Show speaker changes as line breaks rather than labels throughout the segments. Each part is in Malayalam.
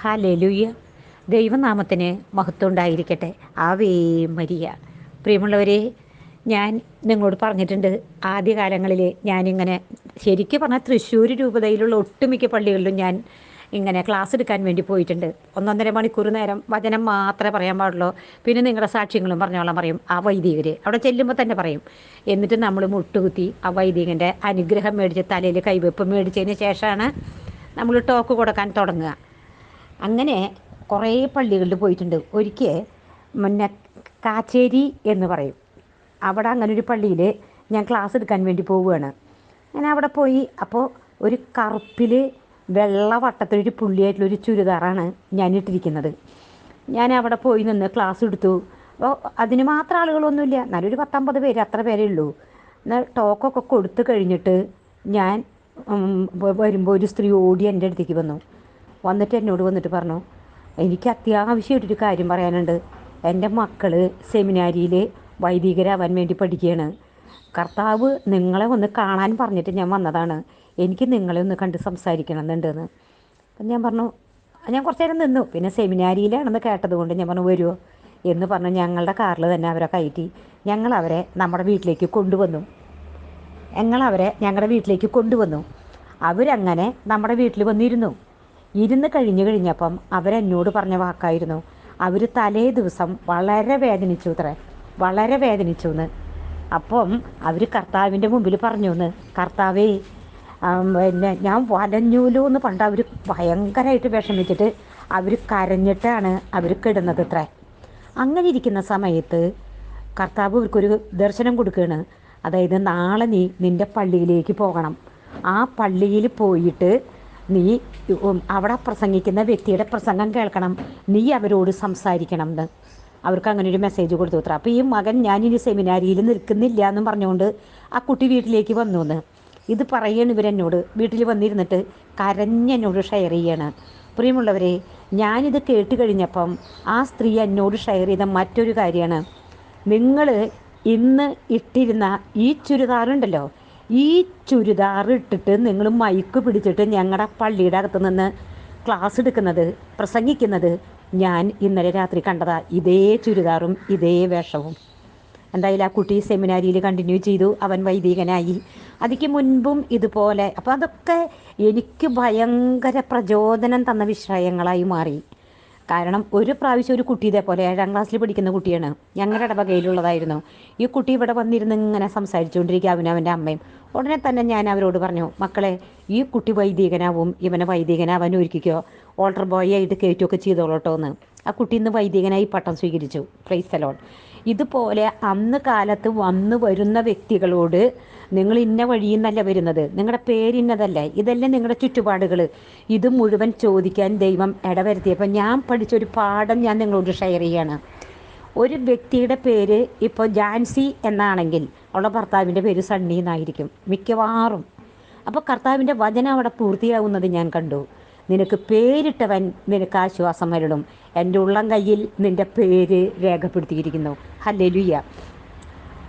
ഹാലലുയ്യ ദൈവനാമത്തിന് മഹത്വം ഉണ്ടായിരിക്കട്ടെ. Ave Maria. പ്രിയമുള്ളവരെ ഞാൻ നിങ്ങളോട് പറഞ്ഞിട്ടുണ്ട് ആദ്യകാലങ്ങളിൽ ഞാനിങ്ങനെ ശരിക്കും പറഞ്ഞാൽ തൃശ്ശൂർ രൂപതയിലുള്ള ഒട്ടുമിക്ക പള്ളികളിലും ഞാൻ ഇങ്ങനെ ക്ലാസ് എടുക്കാൻ വേണ്ടി പോയിട്ടുണ്ട്. ഒന്നൊന്നര മണിക്കൂർ നേരം വചനം മാത്രമേ പറയാൻ പാടുള്ളൂ. പിന്നെ നിങ്ങളുടെ സാക്ഷ്യങ്ങളും പറഞ്ഞോളാം പറയും ആ വൈദികർ അവിടെ ചെല്ലുമ്പോൾ തന്നെ പറയും. എന്നിട്ട് നമ്മൾ മുട്ടുകുത്തി ആ വൈദികന്റെ അനുഗ്രഹം മേടിച്ച് തലയിൽ കൈവെപ്പ് മേടിച്ചതിന് ശേഷമാണ് നമ്മൾ ടോക്ക് കൊടുക്കാൻ തുടങ്ങുക. അങ്ങനെ കുറേ പള്ളികളിൽ പോയിട്ടുണ്ട്. ഒരിക്കൽ മുന്നേ കാച്ചേരി എന്ന് പറയും. അവിടെ അങ്ങനെ ഒരു പള്ളിയിൽ ഞാൻ ക്ലാസ് എടുക്കാൻ വേണ്ടി പോവുകയാണ്. അങ്ങനെ അവിടെ പോയി. അപ്പോൾ ഒരു കറുപ്പിൽ വെള്ള വട്ടത്തിലൊരു പുള്ളിയായിട്ടുള്ളൊരു ചുരിദാറാണ് ഞാൻ ഇട്ടിരിക്കുന്നത്. ഞാൻ അവിടെ പോയി നിന്ന് ക്ലാസ് എടുത്തു. അപ്പോൾ അതിന് മാത്രം ആളുകളൊന്നുമില്ല. നല്ലൊരു പത്തമ്പത് പേര് അത്ര പേരേ ഉള്ളൂ. എന്നാൽ ടോക്കൊക്കെ കൊടുത്തു കഴിഞ്ഞിട്ട് ഞാൻ വരുമ്പോൾ ഒരു സ്ത്രീ ഓടി എന്റെ അടുത്തേക്ക് വന്നു. വന്നിട്ട് എന്നോട് വന്നിട്ട് പറഞ്ഞു എനിക്ക് അത്യാവശ്യമായിട്ടൊരു കാര്യം പറയാനുണ്ട്. എന്റെ മക്കൾ സെമിനാരിയിൽ വൈദികരാവാൻ വേണ്ടി പഠിക്കുകയാണ്. കർത്താവ് നിങ്ങളെ ഒന്ന് കാണാൻ പറഞ്ഞിട്ട് ഞാൻ വന്നതാണ്. എനിക്ക് നിങ്ങളെ ഒന്ന് കണ്ട് സംസാരിക്കണം എന്നുണ്ടെന്ന് അപ്പം ഞാൻ പറഞ്ഞു ഞാൻ കുറച്ച് നേരം നിന്നു. പിന്നെ സെമിനാരിയിലാണെന്ന് കേട്ടതുകൊണ്ട് ഞാൻ പറഞ്ഞു വരുമോ എന്ന് പറഞ്ഞു ഞങ്ങളുടെ കാറിൽ തന്നെ അവരെ കയറ്റി. ഞങ്ങൾ അവരെ നമ്മുടെ വീട്ടിലേക്ക് കൊണ്ടുവന്നു. ഞങ്ങൾ അവരെ ഞങ്ങളുടെ വീട്ടിലേക്ക് കൊണ്ടുവന്നു. അവരങ്ങനെ നമ്മുടെ വീട്ടിൽ വന്നിരുന്നു. ഇരുന്ന് കഴിഞ്ഞു കഴിഞ്ഞപ്പം അവരെന്നോട് പറഞ്ഞ വാക്കായിരുന്നു. അവർ തലേ ദിവസം വളരെ വേദനിച്ചു അത്രേ വളരെ വേദനിച്ചു എന്ന് അപ്പം അവർ കർത്താവിന്റെ മുമ്പിൽ പറഞ്ഞു എന്ന് കർത്താവേ പിന്നെ ഞാൻ വലഞ്ഞൂലോ എന്ന് പണ്ട് അവർ ഭയങ്കരമായിട്ട് വിഷമിച്ചിട്ട് അവർ കരഞ്ഞിട്ടാണ് അവർ കിടുന്നത് അത്ര അങ്ങനെ ഇരിക്കുന്ന സമയത്ത് കർത്താവ് അവർക്കൊരു ദർശനം കൊടുക്കുകയാണ് അതായത് നാളെ നീ നിന്റെ പള്ളിയിലേക്ക് പോകണം. ആ പള്ളിയിൽ പോയിട്ട് നീ അവിടെ പ്രസംഗിക്കുന്ന വ്യക്തിയുടെ പ്രസംഗം കേൾക്കണം. നീ അവരോട് സംസാരിക്കണം എന്ന്. അവർക്ക് അങ്ങനെ ഒരു മെസ്സേജ് കൊടുത്തു അത്ര അപ്പോൾ ഈ മകൻ ഞാനിനി സെമിനാരിയിൽ നിൽക്കുന്നില്ല എന്നും പറഞ്ഞുകൊണ്ട് ആ കുട്ടി വീട്ടിലേക്ക് വന്നു എന്ന്. ഇത് പറയണം ഇവരെന്നോട്. വീട്ടിൽ വന്നിരുന്നിട്ട് കരഞ്ഞെന്നോട് ഷെയർ ചെയ്യാണ്. പ്രിയമുള്ളവരെ ഞാനിത് കേട്ട് കഴിഞ്ഞപ്പം ആ സ്ത്രീ എന്നോട് ഷെയർ ചെയ്ത മറ്റൊരു കാര്യമാണ്. നിങ്ങൾ ഇന്ന് ഇട്ടിരുന്ന ഈ ചുരിദാറുണ്ടല്ലോ ഈ ചുരിദാർ ഇട്ടിട്ട് നിങ്ങൾ മൈക്ക് പിടിച്ചിട്ട് ഞങ്ങളുടെ പള്ളിയുടെ അകത്ത് നിന്ന് ക്ലാസ് എടുക്കുന്നത് പ്രസംഗിക്കുന്നത് ഞാൻ ഇന്നലെ രാത്രി കണ്ടതാ. ഇതേ ചുരിദാറും ഇതേ വേഷവും. എന്തായാലും ആ കുട്ടി സെമിനാരിയിൽ കണ്ടിന്യൂ ചെയ്തു. അവൻ വൈദികനായി. അതിക്ക് മുൻപും ഇതുപോലെ. അപ്പോൾ അതൊക്കെ എനിക്ക് ഭയങ്കര പ്രചോദനം തന്ന വിഷയങ്ങളായി മാറി. കാരണം ഒരു പ്രാവശ്യം ഒരു കുട്ടി ഇതേപോലെ ഏഴാം ക്ലാസ്സിൽ പഠിക്കുന്ന കുട്ടിയാണ്. ഞങ്ങളുടെ ഇടവകയിലുള്ളതായിരുന്നു. ഈ കുട്ടി ഇവിടെ വന്നിരുന്ന് ഇങ്ങനെ സംസാരിച്ചുകൊണ്ടിരിക്കുക. അവനും അവന്റെ അമ്മയും. ഉടനെ തന്നെ ഞാൻ അവരോട് പറഞ്ഞു മക്കളെ ഈ കുട്ടി വൈദികനാവും. ഇവനെ വൈദികനാവാൻ ഒരുക്കിക്കോ. ഓൾട്ടർ ബോയ് ആയിട്ട് കയറ്റുമൊക്കെ ചെയ്തോളട്ടോ എന്ന്. ആ കുട്ടി ഇന്ന് വൈദികനായി പട്ടം സ്വീകരിച്ചു. പ്രൈസ് അലോൺ ഇതുപോലെ അന്ന് കാലത്ത് വന്നു വരുന്ന വ്യക്തികളോട് നിങ്ങൾ ഇന്ന വഴിയിൽ നിന്നല്ല വരുന്നത് നിങ്ങളുടെ പേരിന്നതല്ല ഇതല്ലേ നിങ്ങളുടെ ചുറ്റുപാടുകൾ ഇത് മുഴുവൻ ചോദിക്കാൻ ദൈവം ഇടവരുത്തിയപ്പോൾ ഞാൻ പഠിച്ചൊരു പാഠം ഞാൻ നിങ്ങളോട് ഷെയർ ചെയ്യാണ്. ഒരു വ്യക്തിയുടെ പേര് ഇപ്പോൾ ജാൻസി എന്നാണെങ്കിൽ അവളുടെ ഭർത്താവിന്റെ പേര് സണ്ണി എന്നായിരിക്കും. മിക്കവാറും. അപ്പോൾ കർത്താവിന്റെ വചനം അവിടെ പൂർത്തിയാവുന്നത് ഞാൻ കണ്ടു. നിനക്ക് പേരിട്ടവൻ നിനക്ക് ആശ്വാസം വരണം എന്റെ ഉള്ളം കയ്യിൽ നിന്റെ പേര് രേഖപ്പെടുത്തിയിരിക്കുന്നു. ഹല്ലെലുയ്യ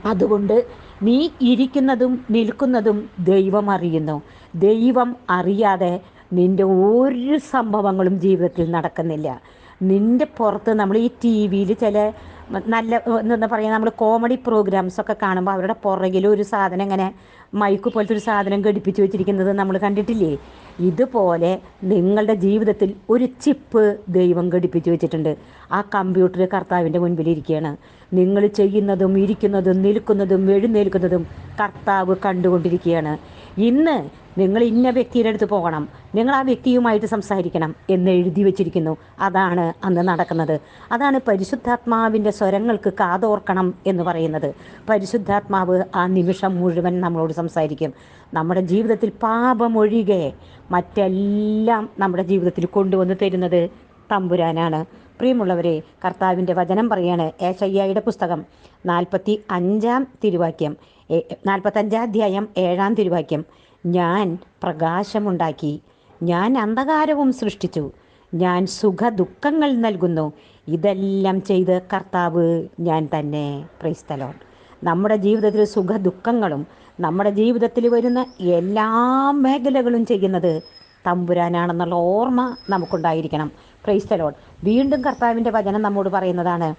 അതുകൊണ്ട് നീ ഇരിക്കുന്നതും നിൽക്കുന്നതും ദൈവം അറിയുന്നു. ദൈവം അറിയാതെ നിന്റെ ഒരു സംഭവങ്ങളും ജീവിതത്തിൽ നടക്കുന്നില്ല. നിന്റെ പുറത്ത് നമ്മൾ ഈ ടി വിയിൽ ചില നല്ല എന്താ പറയുക നമ്മൾ കോമഡി പ്രോഗ്രാംസ് ഒക്കെ കാണുമ്പോൾ അവരുടെ പുറകിൽ ഒരു സാധനം ഇങ്ങനെ മൈക്ക് പോലത്തെ ഒരു സാധനം ഘടിപ്പിച്ച് വെച്ചിരിക്കുന്നത് നമ്മൾ കണ്ടിട്ടില്ലേ? ഇതുപോലെ നിങ്ങളുടെ ജീവിതത്തിൽ ഒരു ചിപ്പ് ദൈവം ഘടിപ്പിച്ച് വെച്ചിട്ടുണ്ട്. ആ കമ്പ്യൂട്ടർ കർത്താവിന്റെ മുൻപിൽ ഇരിക്കുകയാണ്. നിങ്ങൾ ചെയ്യുന്നതും ഇരിക്കുന്നതും നിൽക്കുന്നതും എഴുന്നേൽക്കുന്നതും കർത്താവ് കണ്ടുകൊണ്ടിരിക്കുകയാണ്. ഇന്ന് നിങ്ങൾ ഇന്ന വ്യക്തിയുടെ അടുത്ത് പോകണം. നിങ്ങൾ ആ വ്യക്തിയുമായിട്ട് സംസാരിക്കണം എന്ന് എഴുതി വച്ചിരിക്കുന്നു. അതാണ് അന്ന് നടക്കുന്നത്. അതാണ് പരിശുദ്ധാത്മാവിന്റെ സ്വരങ്ങൾക്ക് കാതോർക്കണം എന്ന് പറയുന്നത്. പരിശുദ്ധാത്മാവ് ആ നിമിഷം മുഴുവൻ നമ്മളോട് സംസാരിക്കും. നമ്മുടെ ജീവിതത്തിൽ പാപമൊഴികെ മറ്റെല്ലാം നമ്മുടെ ജീവിതത്തിൽ കൊണ്ടുവന്ന് തരുന്നത് തമ്പുരാനാണ്. പ്രിയമുള്ളവരെ കർത്താവിന്റെ വചനം പറയാണ് ഏശയ്യായുടെ പുസ്തകം നാൽപ്പത്തി അഞ്ചാം തിരുവാക്യം. നാൽപ്പത്തഞ്ചാം അധ്യായം ഏഴാം തിരുവാക്യം. ഞാൻ പ്രകാശമുണ്ടാക്കി ഞാൻ അന്ധകാരവും സൃഷ്ടിച്ചു ഞാൻ സുഖ ദുഃഖങ്ങൾ നൽകുന്നു. ഇതെല്ലാം ചെയ്ത് കർത്താവ് ഞാൻ തന്നെ. പ്രൈസ്തലോൺ നമ്മുടെ ജീവിതത്തിൽ സുഖ ദുഃഖങ്ങളും നമ്മുടെ ജീവിതത്തിൽ വരുന്ന എല്ലാ മേഖലകളും ചെയ്യുന്നത് തമ്പുരാനാണെന്നുള്ള ഓർമ്മ നമുക്കുണ്ടായിരിക്കണം. പ്രൈസ്തലോൺ വീണ്ടും കർത്താവിന്റെ വചനം നമ്മോട് പറയുന്നതാണ്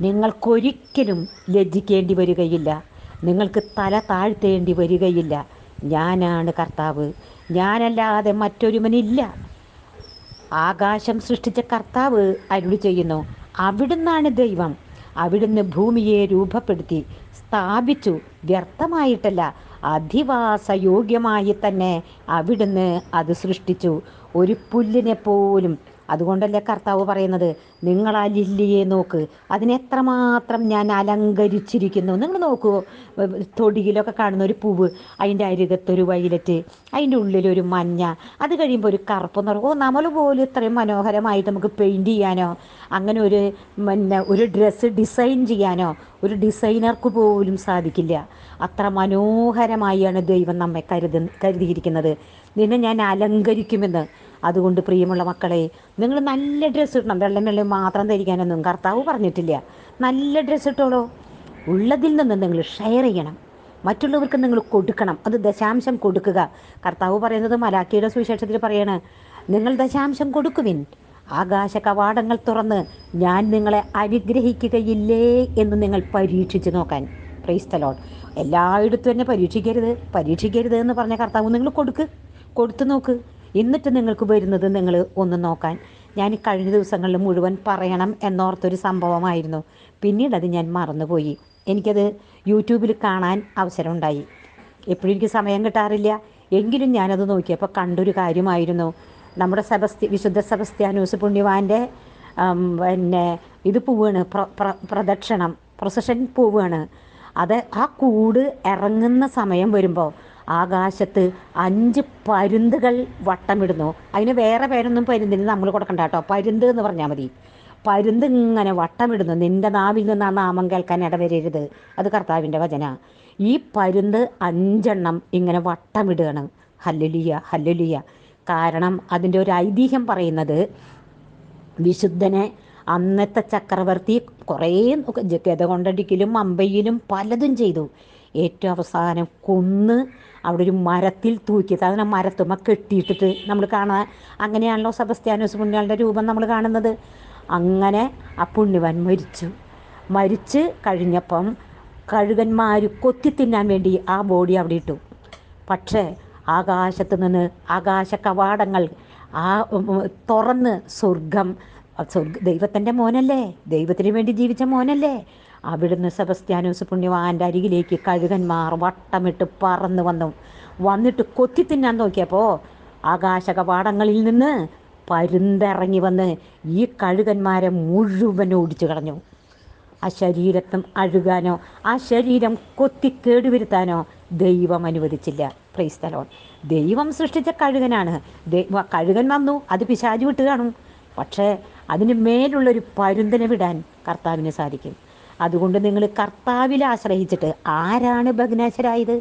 നിങ്ങൾക്കൊരിക്കലും ലജ്ജിക്കേണ്ടി വരികയില്ല. നിങ്ങൾക്ക് തല താഴ്ത്തേണ്ടി വരികയില്ല. ഞാനാണ് കർത്താവ്. ഞാനല്ലാതെ മറ്റൊരുവനില്ല. ആകാശം സൃഷ്ടിച്ച കർത്താവ് അരുളി ചെയ്യുന്നു. അവിടുന്നാണ് ദൈവം. അവിടുന്ന് ഭൂമിയെ രൂപപ്പെടുത്തി സ്ഥാപിച്ചു. വ്യർത്ഥമായിട്ടല്ല അധിവാസയോഗ്യമായി തന്നെ അവിടുന്ന് അത് സൃഷ്ടിച്ചു. ഒരു പുല്ലിനെ പോലും അതുകൊണ്ടല്ലേ കർത്താവ് പറയുന്നത്? നിങ്ങൾ ആ ലില്ലിയെ നോക്ക്. അതിനെത്രമാത്രം ഞാൻ അലങ്കരിച്ചിരിക്കുന്നു. നിങ്ങൾ നോക്കൂ തൊടിയിലൊക്കെ കാണുന്ന ഒരു പൂവ് അതിന്റെ അരികത്തൊരു വൈലറ്റ് അതിന്റെ ഉള്ളിലൊരു മഞ്ഞ അത് കഴിയുമ്പോൾ ഒരു കറുപ്പ് എന്ന് ഓ നമ്മൾ പോലും ഇത്രയും മനോഹരമായിട്ട് നമുക്ക് പെയിന്റ് ചെയ്യാനോ അങ്ങനെ ഒരു പിന്നെ ഒരു ഡ്രസ്സ് ഡിസൈൻ ചെയ്യാനോ ഒരു ഡിസൈനർക്ക് പോലും സാധിക്കില്ല. അത്ര മനോഹരമായാണ് ദൈവം നമ്മെ കരുത കരുതിയിരിക്കുന്നത്. നിന്നെ ഞാൻ അലങ്കരിക്കുമെന്ന്. അതുകൊണ്ട് പ്രിയമുള്ള മക്കളെ നിങ്ങൾ നല്ല ഡ്രസ്സ് ഇടണം. വെള്ളം വെള്ളം മാത്രം ധരിക്കാനൊന്നും കർത്താവ് പറഞ്ഞിട്ടില്ല. നല്ല ഡ്രസ്സ് ഇട്ടോളൂ. ഉള്ളതിൽ നിന്ന് നിങ്ങൾ ഷെയർ ചെയ്യണം. മറ്റുള്ളവർക്ക് നിങ്ങൾ കൊടുക്കണം. അത് ദശാംശം കൊടുക്കുക. കർത്താവ് പറയുന്നത് മലാക്കിയുടെ സുവിശേഷത്തിൽ പറയാണ് നിങ്ങൾ ദശാംശം കൊടുക്കുവിൻ. ആകാശ കവാടങ്ങൾ തുറന്ന് ഞാൻ നിങ്ങളെ അനുഗ്രഹിക്കുകയില്ലേ എന്ന് നിങ്ങൾ പരീക്ഷിച്ച് നോക്കാൻ. പ്രൈസ്തലോൺ എല്ലായിടത്തും തന്നെ പരീക്ഷിക്കരുത്. പരീക്ഷിക്കരുത് എന്ന് പറഞ്ഞ കർത്താവ് നിങ്ങൾ കൊടുക്ക്. കൊടുത്തു നോക്ക്. എന്നിട്ട് നിങ്ങൾക്ക് വരുന്നത് നിങ്ങൾ ഒന്ന് നോക്കാൻ. ഞാൻ കഴിഞ്ഞ ദിവസങ്ങളിൽ മുഴുവൻ പറയണം എന്നോർത്തൊരു സംഭവമായിരുന്നു. പിന്നീട് അത് ഞാൻ മറന്നുപോയി. എനിക്കത് യൂട്യൂബിൽ കാണാൻ അവസരമുണ്ടായി. എപ്പോഴും എനിക്ക് സമയം കിട്ടാറില്ല. എങ്കിലും ഞാനത് നോക്കിയപ്പോൾ കണ്ടൊരു കാര്യമായിരുന്നു. നമ്മുടെ സെബസ്തി വിശുദ്ധ സെബസ്ത്യാനൂസ് പുണ്യവാന്റെ പിന്നെ ഇത് പൂവാണ്. പ്ര പ്ര- പ്രദക്ഷിണം പ്രൊസഷൻ പൂവാണ്. അത് ആ കൂട് ഇറങ്ങുന്ന സമയം വരുമ്പോൾ ആകാശത്ത് അഞ്ച് പരുന്തുകൾ വട്ടമിടുന്നു. അതിന് വേറെ പേരൊന്നും പരുന്തിന് നമ്മൾ കൊടുക്കണ്ട കേട്ടോ. പരുന്ത് എന്ന് പറഞ്ഞാൽ മതി. പരുന്ത് ഇങ്ങനെ വട്ടമിടുന്നു. നിന്റെ നാവിൽ നിന്ന് ആ നാമം കേൾക്കാൻ ഇടവരരുത്. അത് കർത്താവിന്റെ വചന. ഈ പരുന്ത് അഞ്ചെണ്ണം ഇങ്ങനെ വട്ടമിടുകയാണ്. Hallelujah hallelujah. കാരണം അതിന്റെ ഒരു ഐതിഹ്യം പറയുന്നത് വിശുദ്ധനെ അന്നത്തെ ചക്രവർത്തി കുറേ ഗത കൊണ്ടടിക്കലും അമ്പയിലും പലതും ചെയ്തു. ഏറ്റവും അവസാനം കൊന്ന് അവിടെ ഒരു മരത്തിൽ തൂക്കി അതിനെ മരത്തുമ്മ കെട്ടിയിട്ടിട്ട് നമ്മൾ കാണാൻ അങ്ങനെയാണല്ലോ സെബസ്ത്യാനോസ് പുണ്യാളുടെ രൂപം നമ്മൾ കാണുന്നത്. അങ്ങനെ ആ പുണ്യവാൻ മരിച്ചു. മരിച്ച് കഴിഞ്ഞപ്പം കഴുകന്മാർ കൊത്തി തിന്നാൻ വേണ്ടി ആ ബോഡി അവിടെ ഇട്ടു. പക്ഷേ ആകാശത്ത് നിന്ന് ആകാശ കവാടങ്ങൾ ആ തുറന്ന് സ്വർഗം സ്വർഗ ദൈവത്തിന്റെ മോനല്ലേ? ദൈവത്തിന് വേണ്ടി ജീവിച്ച മോനല്ലേ? അവിടുന്ന് സെബസ്ത്യാനോസ് പുണ്യവാന്റെ അരികിലേക്ക് കഴുകന്മാർ വട്ടമിട്ട് പറന്ന് വന്നു. വന്നിട്ട് കൊത്തി തിന്നാൻ നോക്കിയപ്പോൾ ആകാശ കവാടങ്ങളിൽ നിന്ന് പരുന്തിറങ്ങി വന്ന് ഈ കഴുകന്മാരെ മുഴുവൻ ഓടിച്ചു കളഞ്ഞു. ആ ശരീരത്തും അഴുകാനോ ആ ശരീരം കൊത്തി കേടുവരുത്താനോ ദൈവം അനുവദിച്ചില്ല. ക്രൈസ്തലോൺ ദൈവം സൃഷ്ടിച്ച കഴുകനാണ്. കഴുകൻ വന്നു അത് പിശാചി വിട്ട് കാണും. പക്ഷേ അതിന് മേലുള്ളൊരു പരുന്തിനെ വിടാൻ കർത്താവിന് സാധിക്കും. അതുകൊണ്ട് നിങ്ങൾ കർത്താവിൽ ആശ്രയിച്ചിട്ട് ആരാണ് ഭഗ്നാശരായത്?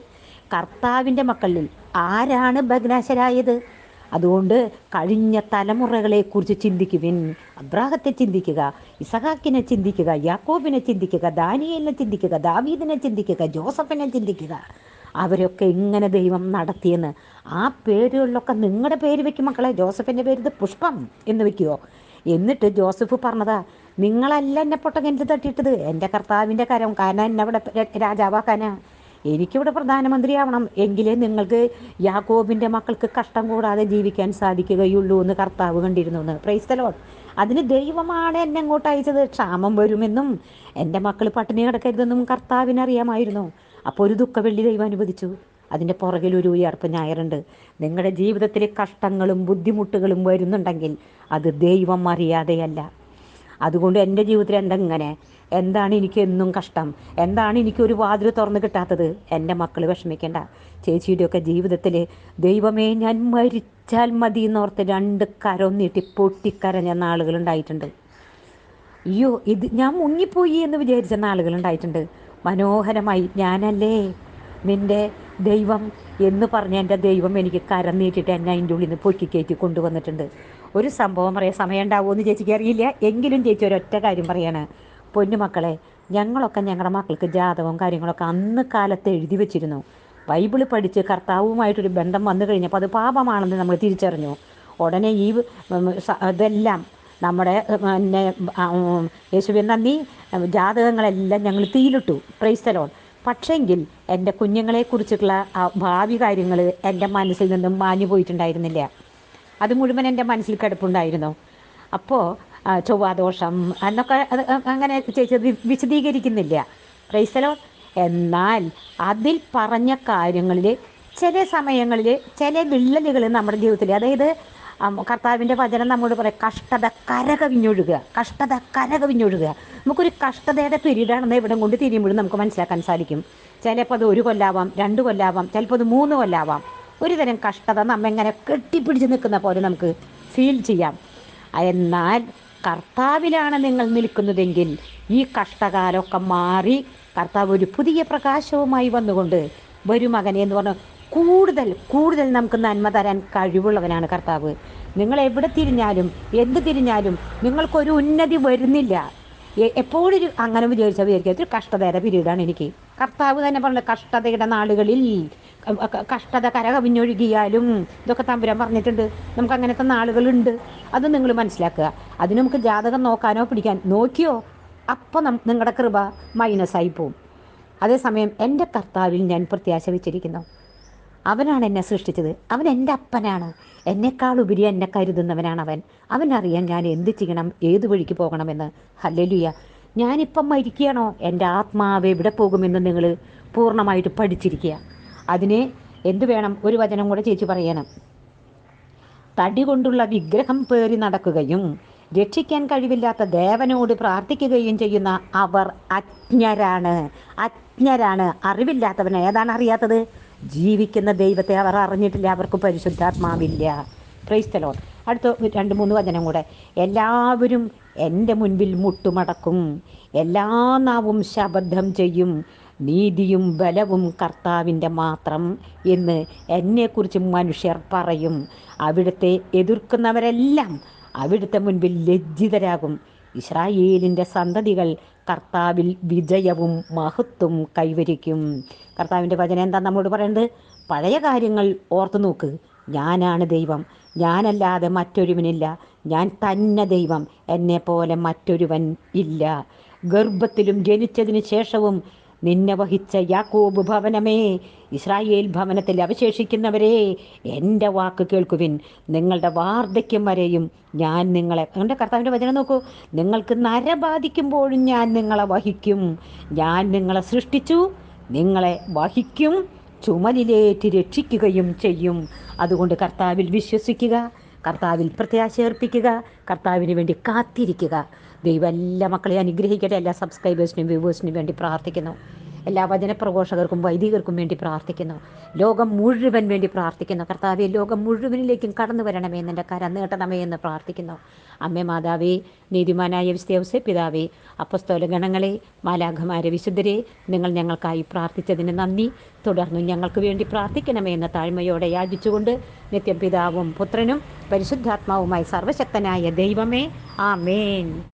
കർത്താവിന്റെ മക്കളിൽ ആരാണ് ഭഗ്നാശരായത്? അതുകൊണ്ട് കഴിഞ്ഞ തലമുറകളെക്കുറിച്ച് ചിന്തിക്കുവിൻ. അബ്രാഹത്തെ ചിന്തിക്കുക ഇസഹാക്കിനെ ചിന്തിക്കുക യാക്കോബിനെ ചിന്തിക്കുക ദാനിയലിനെ ചിന്തിക്കുക ദാവീദിനെ ചിന്തിക്കുക ജോസഫിനെ ചിന്തിക്കുക. അവരൊക്കെ എങ്ങനെ ദൈവം നടത്തിയെന്ന് ആ പേരുകളിലൊക്കെ നിങ്ങളുടെ പേര് വെക്കും മക്കളെ. ജോസഫിന്റെ പേര് പുഷ്പം എന്ന് വെക്കുമോ എന്നിട്ട് ജോസഫ് പറഞ്ഞതാ നിങ്ങളല്ല എന്നെ പൊട്ടകന്റെ തട്ടിയിട്ടത്. എന്റെ കർത്താവിന്റെ കരം. കാരണം എന്നെ ഇവിടെ രാജാവാക്കാന. എനിക്കിവിടെ പ്രധാനമന്ത്രിയാവണം. എങ്കിലേ നിങ്ങൾക്ക് യാക്കോബിന്റെ മക്കൾക്ക് കഷ്ടം കൂടാതെ ജീവിക്കാൻ സാധിക്കുകയുള്ളൂ എന്ന് കർത്താവ് കണ്ടിരുന്നു എന്ന്. പ്രൈസ്തലോ അതിന് ദൈവമാണ് എന്നെ അങ്ങോട്ട് അയച്ചത്. ക്ഷാമം വരുമെന്നും എന്റെ മക്കൾ പട്ടിണി കിടക്കരുതെന്നും കർത്താവിനറിയാമായിരുന്നു. അപ്പോൾ ഒരു ദുഃഖവെള്ളി ദൈവം അനുവദിച്ചു. അതിന്റെ പുറകിൽ ഒരു ഉയർപ്പ് ഞായറുണ്ട്. നിങ്ങളുടെ ജീവിതത്തിലെ കഷ്ടങ്ങളും ബുദ്ധിമുട്ടുകളും വരുന്നുണ്ടെങ്കിൽ അത് ദൈവം അറിയാതെയല്ല. അതുകൊണ്ട് എന്റെ ജീവിതത്തിൽ എന്തെങ്ങനെ? എന്താണ് എനിക്ക് എന്നും കഷ്ടം? എന്താണ് എനിക്ക് ഒരു വാതിൽ തുറന്ന് കിട്ടാത്തത്? എന്റെ മക്കൾ വിഷമിക്കേണ്ട. ചേച്ചിയുടെയൊക്കെ ജീവിതത്തിൽ ദൈവമേ ഞാൻ മരിച്ചാൽ മതി എന്നോർത്ത് രണ്ട് കരം നീട്ടി പൊട്ടിക്കരഞ്ഞ ആളുകളുണ്ടായിട്ടുണ്ട് അയ്യോ ഇത് ഞാൻ മുങ്ങിപ്പോയി എന്ന് വിചാരിച്ച ആളുകളുണ്ടായിട്ടുണ്ട് മനോഹരമായി ഞാനല്ലേ നിന്റെ ദൈവം എന്ന് പറഞ്ഞ എന്റെ ദൈവം എനിക്ക് കരം നീട്ടിട്ട് എന്നെ അതിന്റെ ഉള്ളിൽ നിന്ന് പൊക്കി കയറ്റി കൊണ്ടുവന്നിട്ടുണ്ട്. ഒരു സംഭവം പറയാൻ സമയം ഉണ്ടാവുമെന്ന് ചേച്ചിക്ക് അറിയില്ല. എങ്കിലും ചേച്ചി ഒരൊറ്റ കാര്യം പറയാണ്. പൊന്നുമക്കളെ ഞങ്ങളൊക്കെ ഞങ്ങളുടെ മക്കൾക്ക് ജാതകവും കാര്യങ്ങളൊക്കെ അന്ന് കാലത്ത് എഴുതി വെച്ചിരുന്നു. ബൈബിൾ പഠിച്ച് കർത്താവുമായിട്ടൊരു ബന്ധം വന്നു കഴിഞ്ഞപ്പോൾ അത് പാപമാണെന്ന് നമ്മൾ തിരിച്ചറിഞ്ഞു. ഉടനെ ഈ ഇതെല്ലാം നമ്മുടെ പിന്നെ യേശുവിൻ നന്ദി. ജാതകങ്ങളെല്ലാം ഞങ്ങൾ തീയിലിട്ടു. പ്രൈസ്തലോൺ പക്ഷെങ്കിൽ എന്റെ കുഞ്ഞുങ്ങളെക്കുറിച്ചുള്ള ആ ഭാവി കാര്യങ്ങൾ എന്റെ മനസ്സിൽ നിന്നും മാഞ്ഞു പോയിട്ടുണ്ടായിരുന്നില്ല. അത് മുഴുവൻ എന്റെ മനസ്സിൽ കിടപ്പുണ്ടായിരുന്നു. അപ്പോൾ ചൊവ്വാദോഷം എന്നൊക്കെ അങ്ങനെ ചേച്ചി വിശദീകരിക്കുന്നില്ല. പ്രൈസലോ എന്നാൽ അതിൽ പറഞ്ഞ കാര്യങ്ങളിൽ ചില സമയങ്ങളിൽ ചില വിള്ളലുകൾ നമ്മുടെ ജീവിതത്തിൽ അതായത് കർത്താവിന്റെ വചനം നമ്മോട് പറയും കഷ്ടത കരകവിഞ്ഞൊഴുകുക. കഷ്ടത കരകവിഞ്ഞൊഴുകുക. നമുക്കൊരു കഷ്ടതയുടെ പിരീഡാണെന്ന് ഇവിടെ കൊണ്ട് തിരിയുമ്പോഴും നമുക്ക് മനസ്സിലാക്കാൻ സാധിക്കും. ചിലപ്പോൾ അത് ഒരു കൊല്ലാവാം രണ്ട് കൊല്ലാവാം ചിലപ്പോൾ അത് മൂന്ന് കൊല്ലാവാം. ഒരുതരം കഷ്ടത നമ്മ എങ്ങനെ കെട്ടിപ്പിടിച്ച് നിൽക്കുന്ന പോലെ നമുക്ക് ഫീൽ ചെയ്യാം. എന്നാൽ കർത്താവിലാണ് നിങ്ങൾ നിൽക്കുന്നതെങ്കിൽ ഈ കഷ്ടകാലമൊക്കെ മാറി കർത്താവ് ഒരു പുതിയ പ്രകാശവുമായി വന്നുകൊണ്ട് വരും മകനെ എന്ന് പറഞ്ഞ് കൂടുതൽ കൂടുതൽ നമുക്ക് നന്മ തരാൻ കഴിവുള്ളവനാണ് കർത്താവ്. നിങ്ങൾ എവിടെ തിരിഞ്ഞാലും എന്ത് തിരിഞ്ഞാലും നിങ്ങൾക്കൊരു ഉന്നതി വരുന്നില്ല. എപ്പോഴും അങ്ങനെ വിചാരിച്ചാൽ വിചാരിക്കുക ഒരു കഷ്ടതയുടെ പിരീഡാണ് എനിക്ക്. കർത്താവ് തന്നെ പറഞ്ഞത് കഷ്ടതയുടെ നാളുകളിൽ കഷ്ടത കര കഷ്ടത കരകവിഞ്ഞൊഴുകിയാലും ഇതൊക്കെ തമ്പുരാൻ പറഞ്ഞിട്ടുണ്ട്. നമുക്ക് അങ്ങനത്തെ നാളുകളുണ്ട്. അത് നിങ്ങൾ മനസ്സിലാക്കുക. അതിന് നമുക്ക് ജാതകം നോക്കാനോ പിടിക്കാൻ നോക്കിയോ? അപ്പം നം നിങ്ങളുടെ കൃപ മൈനസായി പോവും. അതേസമയം എന്റെ കർത്താവിൽ ഞാൻ പ്രത്യാശ വെച്ചിരിക്കുന്നു. അവനാണ് എന്നെ സൃഷ്ടിച്ചത്. അവൻ എന്റെ അപ്പനാണ്. എന്നെക്കാൾ ഉപരി എന്നെ കരുതുന്നവനാണ് അവൻ. അവനറിയാൻ ഞാൻ എന്ത് ചെയ്യണം ഏത് വഴിക്ക് പോകണമെന്ന്. ഹല്ലലുയ. ഞാനിപ്പം മരിക്കുകയാണോ? എന്റെ ആത്മാവ് എവിടെ പോകുമെന്ന് നിങ്ങൾ പൂർണമായിട്ട് പഠിച്ചിരിക്കുക. അതിനെ എന്തു വേണം? ഒരു വചനം കൂടെ ചേച്ചി പറയണം. തടി കൊണ്ടുള്ള വിഗ്രഹം പേറി നടക്കുകയും രക്ഷിക്കാൻ കഴിവില്ലാത്ത ദേവനോട് പ്രാർത്ഥിക്കുകയും ചെയ്യുന്ന അവർ അജ്ഞരാണ്. അജ്ഞരാണ്. അറിവില്ലാത്തവൻ ഏതാണ് അറിയാത്തത്? ജീവിക്കുന്ന ദൈവത്തെ അവർ അറിഞ്ഞിട്ടില്ല അവർക്ക് പരിശുദ്ധാത്മാവില്ല. ക്രൈസ്തലോൺ അടുത്ത രണ്ട് മൂന്ന് വചനം കൂടെ. എല്ലാവരും എന്റെ മുൻപിൽ മുട്ടുമടക്കും. എല്ലാ നാവും ശബദ്ധം ചെയ്യും. നീതിയും ബലവും കർത്താവിന്റെ മാത്രം എന്ന് എന്നെക്കുറിച്ച് മനുഷ്യർ പറയും. അവിടുത്തെ എതിർക്കുന്നവരെല്ലാം അവിടുത്തെ മുൻപിൽ ലജ്ജിതരാകും. ഇസ്രായേലിന്റെ സന്തതികൾ കർത്താവിൽ വിജയവും മഹത്വം കൈവരിക്കും. കർത്താവിന്റെ വചനം എന്താ നമ്മോട് പറയുന്നത് പഴയ കാര്യങ്ങൾ ഓർത്തു നോക്ക്. ഞാനാണ് ദൈവം. ഞാനല്ലാതെ മറ്റൊരുവനില്ല. ഞാൻ തന്നെ ദൈവം. എന്നെ പോലെ മറ്റൊരുവൻ ഇല്ല. ഗർഭത്തിലും ജനിച്ചതിന് ശേഷവും നിന്നെ വഹിച്ച യാക്കോബ് ഭവനമേ. ഇസ്രായേൽ ഭവനത്തിൽ അവശേഷിക്കുന്നവരെ എന്റെ വാക്ക് കേൾക്കുവിൻ. നിങ്ങളുടെ വാർദ്ധക്യം വരെയും ഞാൻ നിങ്ങളെ എന്റെ കർത്താവിന്റെ വചനം നോക്കൂ. നിങ്ങൾക്ക് നര ബാധിക്കുമ്പോഴും ഞാൻ നിങ്ങളെ വഹിക്കും. ഞാൻ നിങ്ങളെ സൃഷ്ടിച്ചു നിങ്ങളെ വഹിക്കും ചുമലിലേറ്റ് രക്ഷിക്കുകയും ചെയ്യും. അതുകൊണ്ട് കർത്താവിൽ വിശ്വസിക്കുക കർത്താവിൽ പ്രത്യാശ അർപ്പിക്കുക കർത്താവിന് വേണ്ടി കാത്തിരിക്കുക. ദൈവം എല്ലാ മക്കളെയും അനുഗ്രഹിക്കട്ടെ എല്ലാ സബ്സ്ക്രൈബേഴ്സിനും വ്യൂവേഴ്സിനും വേണ്ടി പ്രാർത്ഥിക്കുന്നു. എല്ലാ വചനപ്രഘോഷകർക്കും വൈദികർക്കും വേണ്ടി പ്രാർത്ഥിക്കുന്നു. ലോകം മുഴുവൻ വേണ്ടി പ്രാർത്ഥിക്കുന്നു. കർത്താവെ ലോകം മുഴുവനിലേക്കും കടന്നു വരണമേ എന്നെ കരം നീട്ടണമേ എന്ന് പ്രാർത്ഥിക്കുന്നു. അമ്മേ മാതാവേ നീതിമാനായ വിസ്തേവസെ പിതാവേ അപ്പസ്തോല ഗണങ്ങളെ മാലാഖമാരെ വിശുദ്ധരെ നിങ്ങൾ ഞങ്ങൾക്കായി പ്രാർത്ഥിച്ചതിന് നന്ദി. തുടർന്ന് ഞങ്ങൾക്ക് വേണ്ടി പ്രാർത്ഥിക്കണമേ എന്ന താഴ്മയോടെ യാചിച്ചുകൊണ്ട് നിത്യം പിതാവും പുത്രനും പരിശുദ്ധാത്മാവുമായി സർവശക്തനായ ദൈവമേ ആമേൻ.